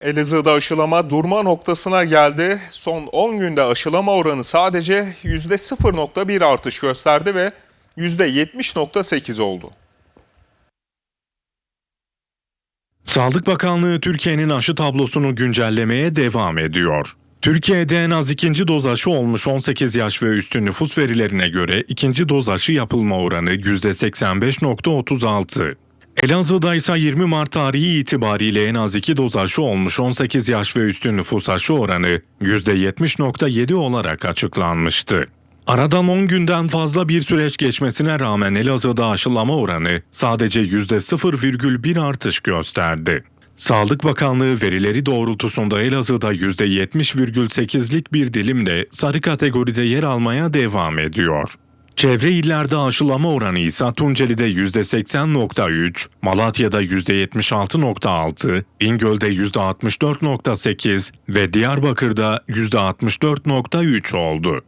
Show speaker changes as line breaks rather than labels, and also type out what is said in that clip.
Elazığ'da aşılama durma noktasına geldi. Son 10 günde aşılama oranı sadece %0.1 artış gösterdi ve %70.8 oldu.
Sağlık Bakanlığı Türkiye'nin aşı tablosunu güncellemeye devam ediyor. Türkiye'de en az ikinci doz aşı olmuş 18 yaş ve üstü nüfus verilerine göre ikinci doz aşı yapılma oranı %85.36. Elazığ'da ise 20 Mart tarihi itibariyle en az 2 doz aşı olmuş 18 yaş ve üstü nüfus aşı oranı %70.7 olarak açıklanmıştı. Aradan 10 günden fazla bir süreç geçmesine rağmen Elazığ'da aşılama oranı sadece %0,1 artış gösterdi. Sağlık Bakanlığı verileri doğrultusunda Elazığ'da %70,8'lik bir dilimle sarı kategoride yer almaya devam ediyor. Çevre illerde aşılama oranı ise Tunceli'de %80.3, Malatya'da %76.6, Bingöl'de %64.8 ve Diyarbakır'da %64.3 oldu.